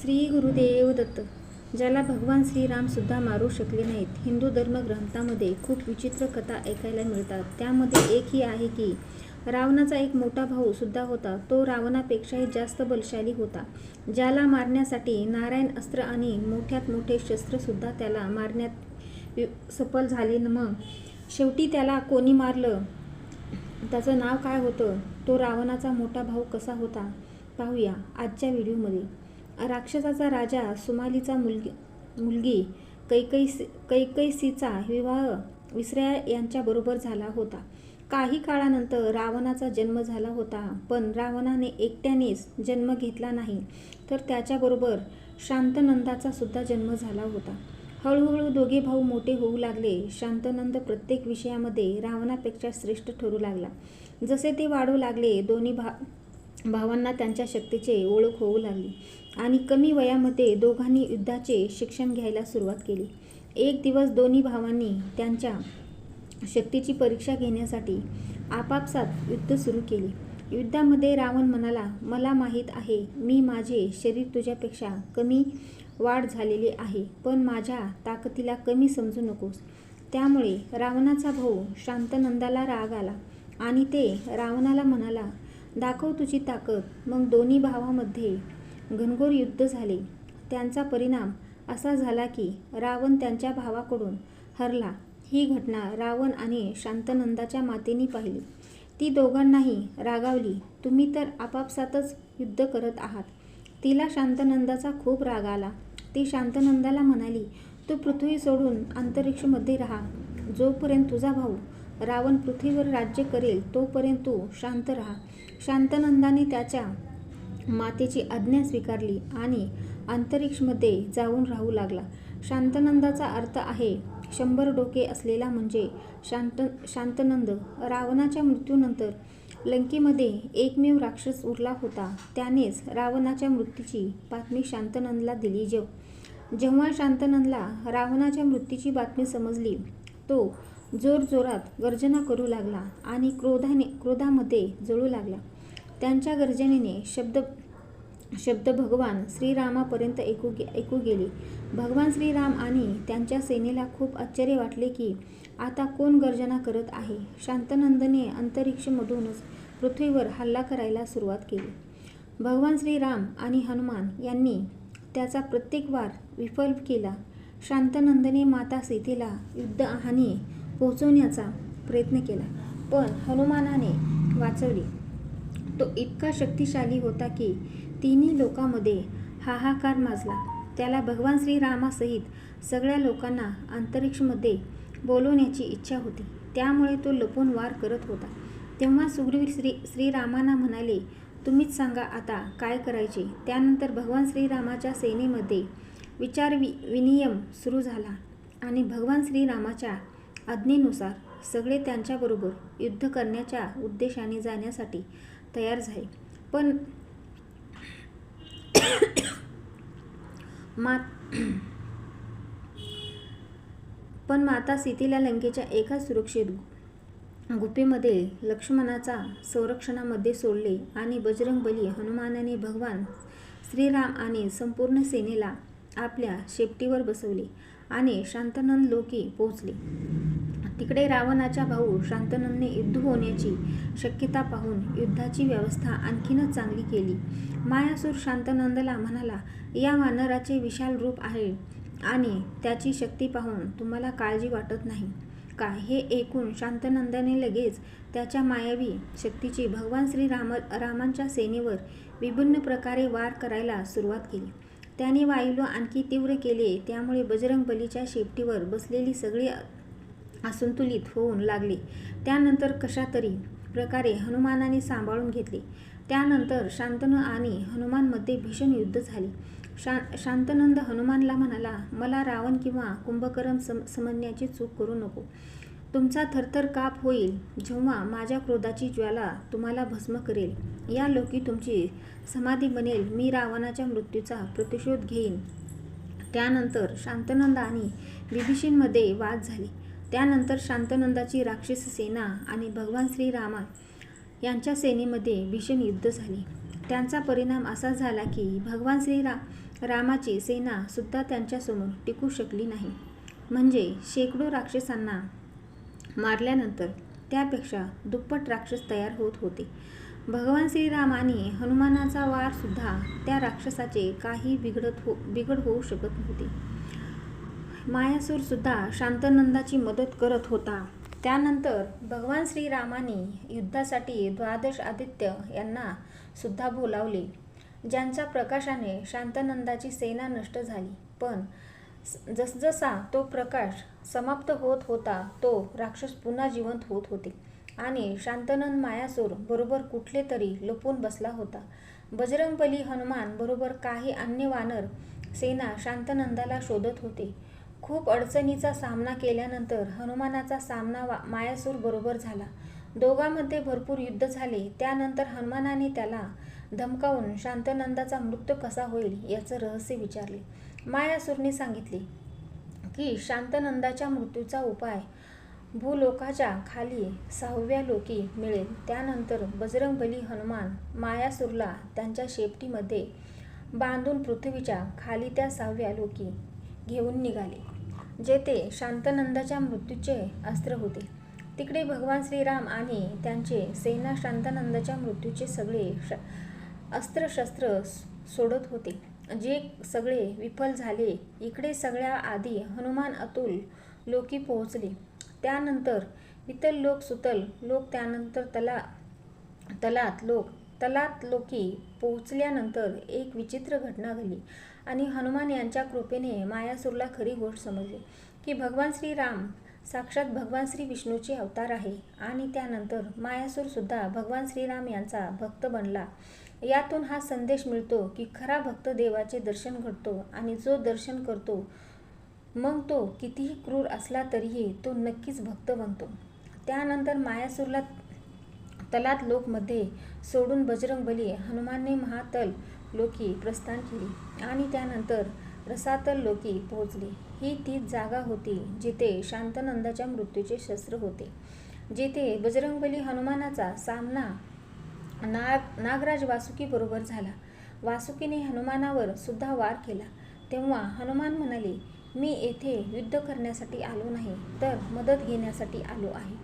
श्री गुरुदेव दत्त ज्याला भगवान श्रीरामसुद्धा मारू शकले नाहीत. हिंदू धर्मग्रंथामध्ये खूप विचित्र कथा ऐकायला मिळतात. त्यामध्ये एक ही आहे की रावणाचा एक मोठा भाऊ सुद्धा होता. तो रावणापेक्षाही जास्त बलशाली होता ज्याला मारण्यासाठी नारायण अस्त्र आणि मोठ्यात मोठे शस्त्रसुद्धा त्याला मारण्यात वि- सफल झाले. न मग शेवटी त्याला कोणी मारलं? त्याचं नाव काय होतं? तो रावणाचा मोठा भाऊ कसा होता? पाहूया आजच्या व्हिडिओमध्ये. राक्षसाचा राजा सुमालीचा मुलगी मुलगी कैकैसी कैकैसीचा विवाह विसऱ्या यांच्याबरोबर झाला होता. काही काळानंतर रावणाचा जन्म झाला होता पण रावणाने एकट्यानेच जन्म घेतला नाही तर त्याच्याबरोबर शांतनंदाचा सुद्धा जन्म झाला होता. हळूहळू दोघे भाऊ मोठे होऊ लागले. शांतनंद प्रत्येक विषयामध्ये रावणापेक्षा श्रेष्ठ ठरू लागला. जसे ते वाढू लागले दोन्ही भा भावांना त्यांच्या शक्तीचे ओळख होऊ लागली आणि कमी वयामध्ये दोघांनी युद्धाचे शिक्षण घ्यायला सुरुवात केली. एक दिवस दोन्ही भावांनी त्यांच्या शक्तीची परीक्षा घेण्यासाठी आपापसात युद्ध सुरू केले. युद्धामध्ये रावण म्हणाला मला माहीत आहे मी माझे शरीर तुझ्यापेक्षा कमी वाढ झालेली आहे पण माझ्या ताकदीला कमी समजू नकोस. त्यामुळे रावणाचा भाऊ शांतनंदाला राग आला आणि ते रावणाला म्हणाला दाखव तुझी ताकद. मग दोन्ही भावामध्ये घनघोर युद्ध झाले. त्यांचा परिणाम असा झाला की रावण त्यांच्या भावाकडून हरला. ही घटना रावण आणि शांतनंदाच्या मातेने पाहिली. ती दोघांनाही रागावली. तुम्ही तर आपापसातच युद्ध करत आहात. तिला शांतनंदाचा खूप राग आला. ती शांतनंदाला म्हणाली तू पृथ्वी सोडून अंतरिक्षमध्ये राहा. जोपर्यंत तुझा भाऊ रावण पृथ्वीवर राज्य करेल तोपर्यंत तू शांत राहा. शांतनंदाने त्याच्या मातेची आज्ञा स्वीकारली आणि अंतरिक्षमध्ये जाऊन राहू लागला. शांतनंदाचा अर्थ आहे शंभर डोके असलेला म्हणजे शांत शांतनंद. रावणाच्या मृत्यूनंतर लंकेमध्ये एकमेव राक्षस उरला होता. त्यानेच रावणाच्या मृत्यूची बातमी शांतनंदला दिली. जेव जेव्हा शांतनंदला रावणाच्या मृत्यूची बातमी समजली तो जोरजोरात गर्जना करू लागला आणि क्रोधाने क्रोधामध्ये जळू लागला. त्यांच्या गर्जनेने शब्द शब्द भगवान श्रीरामापर्यंत ऐकू गे ऐकू गेले. भगवान श्रीराम आणि त्यांच्या सेनेला खूप आश्चर्य वाटले की आता कोण गर्जना करत आहे? शांतनंदने अंतरिक्षमधूनच पृथ्वीवर हल्ला करायला सुरुवात केली. भगवान श्रीराम आणि हनुमान यांनी त्याचा प्रत्येक वार विफल केला. शांतनंदने माता सीतेला युद्धहानी पोहोचवण्याचा प्रयत्न केला. पण हनुमानाने वाचवली. तो इतका शक्तिशाली होता की तिन्ही लोकांमध्ये हाहाकार माजला. त्याला भगवान श्रीरामासहित सगळ्या लोकांना अंतरिक्षमध्ये बोलवण्याची इच्छा होती. त्यामुळे तो लपून वार करत होता. तेव्हा सुग्रीव श्री श्रीरामांना म्हणाले तुम्हीच सांगा आता काय करायचे? त्यानंतर भगवान श्रीरामाच्या सेनेमध्ये विचार वि विनियम सुरू झाला आणि भगवान श्रीरामाच्या आज्ञेनुसार सगळे त्यांच्याबरोबर युद्ध करण्याच्या उद्देशाने जाण्यासाठी तयार झाले. पण मात पण माता सीतेला लंकेच्या एका सुरक्षित गुफेमध्ये लक्ष्मणाचा संरक्षणामध्ये सोडले आणि बजरंगबली हनुमानाने भगवान श्रीराम आणि संपूर्ण सेनेला आपल्या शेपटीवर बसवले आणि शांतनंद लोकी पोहोचले. तिकडे रावणाचा भाऊ शांतनंदने युद्ध होण्याची शक्यता पाहून युद्धाची व्यवस्था आणखीनच चांगली केली. मायासूर शांतनंदला म्हणाला या वानराचे विशाल रूप आहे आणि त्याची शक्ती पाहून तुम्हाला काळजी वाटत नाही का हे ऐकून शांतनंदाने लगेच त्याच्या मायावी शक्तीची भगवान श्रीराम रामांच्या सेनेवर विभिन्न प्रकारे वार करायला सुरुवात केली. त्याने वायुला आणखी तीव्र केले. त्यामुळे बजरंग बलीच्या शेपटीवर बसलेली सगळी असंतुलित होऊन लागले. त्यानंतर कशातरी प्रकारे हनुमानाने सांभाळून घेतले. त्यानंतर शांतनु आणि हनुमानमध्ये भीषण युद्ध झाले. शा शांतनंद हनुमानला म्हणाला मला रावण किंवा कुंभकरण सम समजण्याची चूक करू नको. तुमचा थरथर काप होईल जेव्हा माझ्या क्रोधाची ज्वाला तुम्हाला भस्म करेल. या लोकी तुमची समाधी बनेल. मी रावणाच्या मृत्यूचा प्रतिशोध घेईन. त्यानंतर शांतनंद आणि विभीषणमध्ये वाद झाले. त्यानंतर शांतनंदाची राक्षस सेना आणि भगवान श्रीरामा यांच्या सेनेमध्ये भीषण युद्ध झाले. त्यांचा परिणाम असा झाला की भगवान श्रीरा रामाची सेना सुद्धा त्यांच्यासमोर टिकू शकली नाही. म्हणजे शेकडो राक्षसांना मारल्यानंतर त्यापेक्षा दुप्पट राक्षस तयार होत होते. भगवान श्रीरामाने हनुमानाचा वारसुद्धा त्या राक्षसाचे काही बिघडत हो बिघड होऊ शकत नव्हते. मायासूरसुद्धा शांतनंदाची मदत करत होता. त्यानंतर भगवान श्रीरामाने युद्धासाठी द्वादश आदित्य यांना सुद्धा बोलावले ज्यांच्या प्रकाशाने शांतनंदाची सेना नष्ट झाली. पण जसजसा तो प्रकाश समाप्त होत होता तो राक्षस पुन्हा जिवंत होत होते. आणि शांतनंद मायासूर बरोबर कुठले तरी लपून बसला होता. बजरंगबली हनुमान बरोबर काही अन्य वानर सेना शांतनंदाला शोधत होते. खूप अडचणीचा सामना केल्यानंतर हनुमानाचा सामना वा मायासूर बरोबर झाला. दोघांमध्ये भरपूर युद्ध झाले. त्यानंतर हनुमानाने त्याला धमकावून शांतनंदाचा मृत्यू कसा होईल याचं रहस्य विचारले. मायासूरने सांगितले की शांतनंदाच्या मृत्यूचा उपाय भूलोकाच्या खाली सहाव्या लोकी मिळेल. त्यानंतर बजरंगबली हनुमान मायासूरला त्यांच्या शेपटीमध्ये बांधून पृथ्वीच्या खाली त्या सहाव्या लोकी घेऊन निघाले जेथे शांतनंदाच्या मृत्यूचे अस्त्र होते. तिकडे भगवान श्रीराम आणि त्यांचे सेना शांतानंदाच्या मृत्यूचे सगळे श अस्त्रशस्त्र सोडत होते. जे सगळे विफल झाले इकडे सगळ्या आधी हनुमान अतुल लोकी पोहोचले. त्यानंतर इतर लोक सुतल. लोक त्यानंतर तला तलात लोक तलात लोकी पोहोचल्यानंतर एक विचित्र घटना घडली आणि हनुमान यांच्या कृपेने मायासूरला खरी गोष्ट समजली की भगवान श्रीराम साक्षात भगवान श्री विष्णूचे अवतार आहे आणि त्यानंतर मायासूरसुद्धा भगवान श्रीराम यांचा भक्त बनला. यातून हा संदेश मिळतो की खरा भक्त देवाचे दर्शन घडतो आणि जो दर्शन करतो मग तो कितीही क्रूर असला तरीही तो नक्कीच भक्त बनतो. त्यानंतर मायासूरला तलात लोकमध्ये सोडून बजरंगबली हनुमानने महातल लोकी प्रस्थान केली आणि त्यानंतर रसातल लोकी पोहोचले. ही तीच जागा होती जिथे शांतनंदाच्या मृत्यूचे शस्त्र होते जिथे बजरंगबली हनुमानाचा सामना नाग नागराज वासुकी बरोबर झाला. वासुकीने हनुमानावर सुद्धा वार केला. तेव्हा हनुमान म्हणाले मी येथे युद्ध करण्यासाठी आलो नाही तर मदत घेण्यासाठी आलो आहे.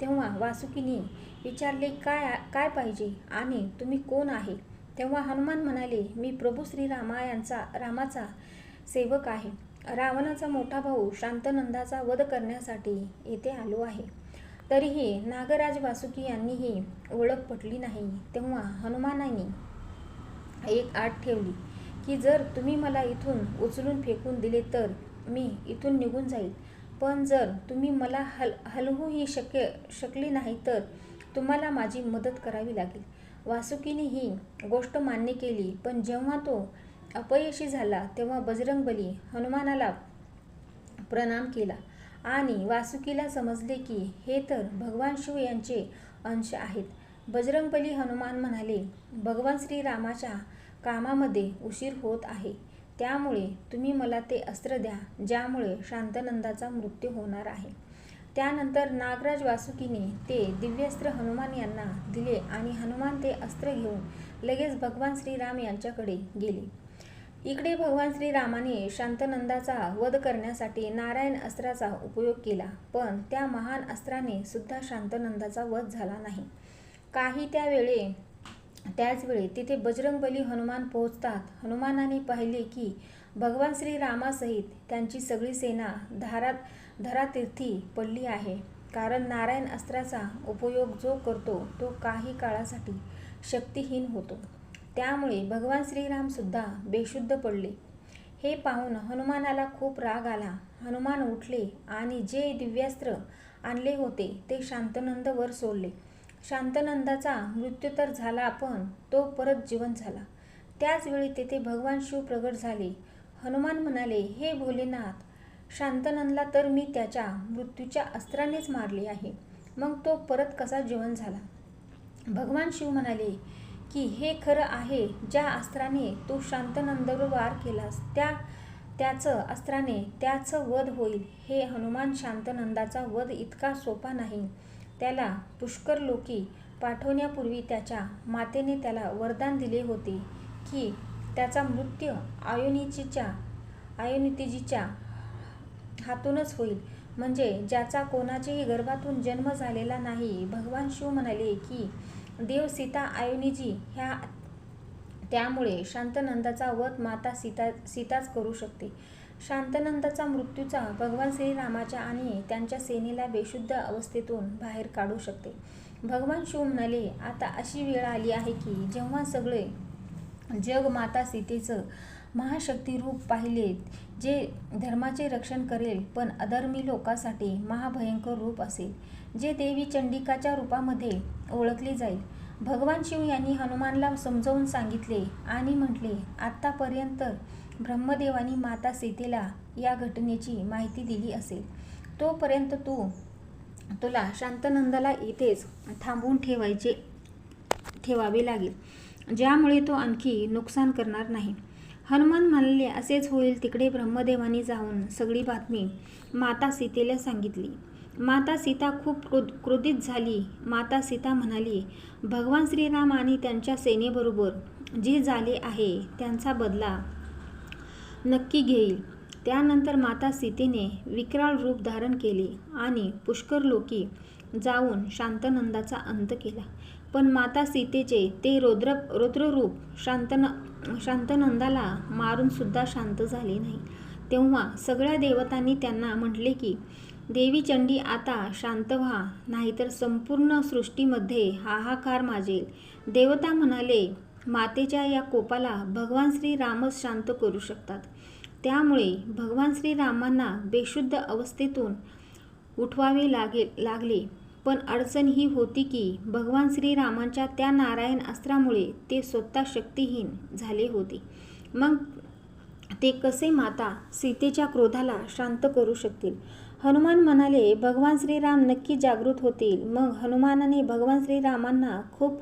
तेव्हा वासुकीने विचारले काय काय पाहिजे आणि तुम्ही कोण आहे? तेव्हा हनुमान म्हणाले मी प्रभू श्रीरामा यांचा रामाचा सेवक आहे. रावणाचा मोठा भाऊ शांतनंदाचा वध करण्यासाठी येथे आलो आहे. तरीही नागराज वासुकी यांनीही ओळख पटली नाही. तेव्हा हनुमानाने एक आठ ठेवली की जर तुम्ही मला इथून उचलून फेकून दिले तर मी इथून निघून जाईल. पण जर तुम्ही मला हल हलवूही शक्य शकले नाही तर तुम्हाला माझी मदत करावी लागेल. वासुकीने ही गोष्ट मान्य केली. पण जेव्हा तो अपयशी झाला तेव्हा बजरंगबली हनुमानाला प्रणाम केला. आणि वासुकीला समजले की हे तर भगवान शिव यांचे अंश आहेत. बजरंगबली हनुमान म्हणाले भगवान श्रीरामाच्या कामामध्ये उशीर होत आहे. त्यामुळे तुम्ही मला ते अस्त्र द्या ज्यामुळे शांतनंदाचा मृत्यू होणार आहे. त्यानंतर नागराज वासुकीने ते दिव्यास्त्र हनुमान यांना दिले आणि हनुमान ते अस्त्र घेऊन लगेच भगवान श्रीराम यांच्याकडे गेले. इकडे भगवान श्रीरामाने शांतनंदाचा वध करण्यासाठी नारायण अस्त्राचा उपयोग केला पण त्या महान अस्त्राने सुद्धा शांतनंदाचा वध झाला नाही. काही त्यावेळे त्याचवेळी तिथे बजरंगबली हनुमान पोहोचतात. हनुमानाने पाहिले की भगवान श्रीरामासहित त्यांची सगळी सेना धारात धरातीर्थी पडली आहे. कारण नारायण अस्त्राचा उपयोग जो करतो तो काही काळासाठी शक्तिहीन होतो. त्यामुळे भगवान श्रीराम सुद्धा बेशुद्ध पडले. हे पाहून हनुमानाला खूप राग आला. हनुमान उठले आणि जे दिव्यास्त्र आणले होते ते शांतनंदवर सोडले. शांतनंदाचा मृत्यू तर झाला पण तो परत जिवंत झाला. त्याचवेळी तेथे भगवान शिव प्रगट झाले. हनुमान म्हणाले हे भोलेनाथ शांतनंदला तर मी त्याच्या मृत्यूच्या अस्त्रानेच मारले आहे. मग तो परत कसा जिवंत झाला? भगवान शिव म्हणाले की हे खरं आहे ज्या अस्त्राने तू शांतनंदवर वार केलास त्या त्याचं अस्त्राने त्याचं वध होईल. हे हनुमान शांतनंदाचा वध इतका सोपा नाही. त्याला पुष्कर लोकी पाठवण्यापूर्वी त्याच्या मातेने त्याला वरदान दिले होते की त्याचा मृत्यू आयोनिचीच्या आयोनितीजीच्या हातूनच होईल. म्हणजे ज्याचा कोणाच्याही गर्भातून जन्म झालेला नाही भगवान शिव म्हणाले की देव सीता आयुनीजी ह्या त्यामुळे शांतनंदाचा वध माता सीता सीताच करू शकते. शांतनंदाचा मृत्यूचा भगवान श्रीरामाच्या आणि त्यांच्या सेनेला बेशुद्ध अवस्थेतून बाहेर काढू शकते. भगवान शिव म्हणाले आता अशी वेळ आली आहे की जेव्हा सगळे जग माता सीतेचं महाशक्ती रूप पाहिलेत जे धर्माचे रक्षण करेल पण अधर्मी लोकांसाठी महाभयंकर रूप असेल जे देवी चंडिकाच्या रूपामध्ये ओळखले जाईल. भगवान शिव यांनी हनुमानला समजावून सांगितले आणि म्हटले आत्तापर्यंत ब्रह्मदेवानी माता सीतेला या घटनेची माहिती दिली असेल. तोपर्यंत तू तुला शांतनंदाला इथेच थांबवून ठेवायचे ठेवावे लागेल ज्यामुळे तो आणखी नुकसान करणार नाही. हनुमान म्हणाले असेच होईल तिकडे ब्रह्मदेवानी जाऊन. सगळी बातमी माता सीतेला सांगितली. माता सीता खूप क्रोध क्रोधित झाली. माता सीता म्हणाली भगवान श्रीराम आणि त्यांच्या सेनेबरोबर जे झाले आहे त्यांचा बदला नक्की घेईल. त्यानंतर माता सीतेने विक्राळ रूप धारण केले आणि पुष्कर लोकी जाऊन शांतनंदाचा अंत केला. पण माता सीतेचे ते रौद्र रौद्ररूप शांतन शांतनंदाला मारून सुद्धा शांत झाले नाही. तेव्हा सगळ्या देवतांनी त्यांना म्हटले की देवी चंडी आता शांत व्हा नाहीतर संपूर्ण सृष्टीमध्ये हाहाकार माजेल. देवता म्हणाले मातेच्या या कोपाला भगवान श्रीरामच शांत करू शकतात. त्यामुळे भगवान श्रीरामांना बेशुद्ध अवस्थेतून उठवावे लागे लागले. पण अडचण ही होती की भगवान श्रीरामांच्या त्या नारायण अस्त्रामुळे ते स्वतः शक्तिहीन झाले होते. मग ते कसे माता सीतेच्या क्रोधाला शांत करू शकतील? हनुमान म्हणाले भगवान श्रीराम नक्की जागृत होतील. मग हनुमानाने भगवान श्रीरामांना खूप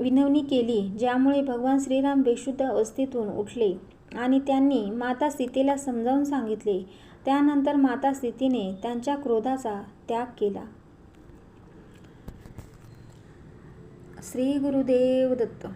विनवणी केली ज्यामुळे भगवान श्रीराम बेशुद्ध अवस्थेतून उठले आणि त्यांनी माता सीतेला समजावून सांगितले. त्यानंतर माता सीतेने त्यांच्या क्रोधाचा त्याग केला. श्री गुरुदेव दत्त.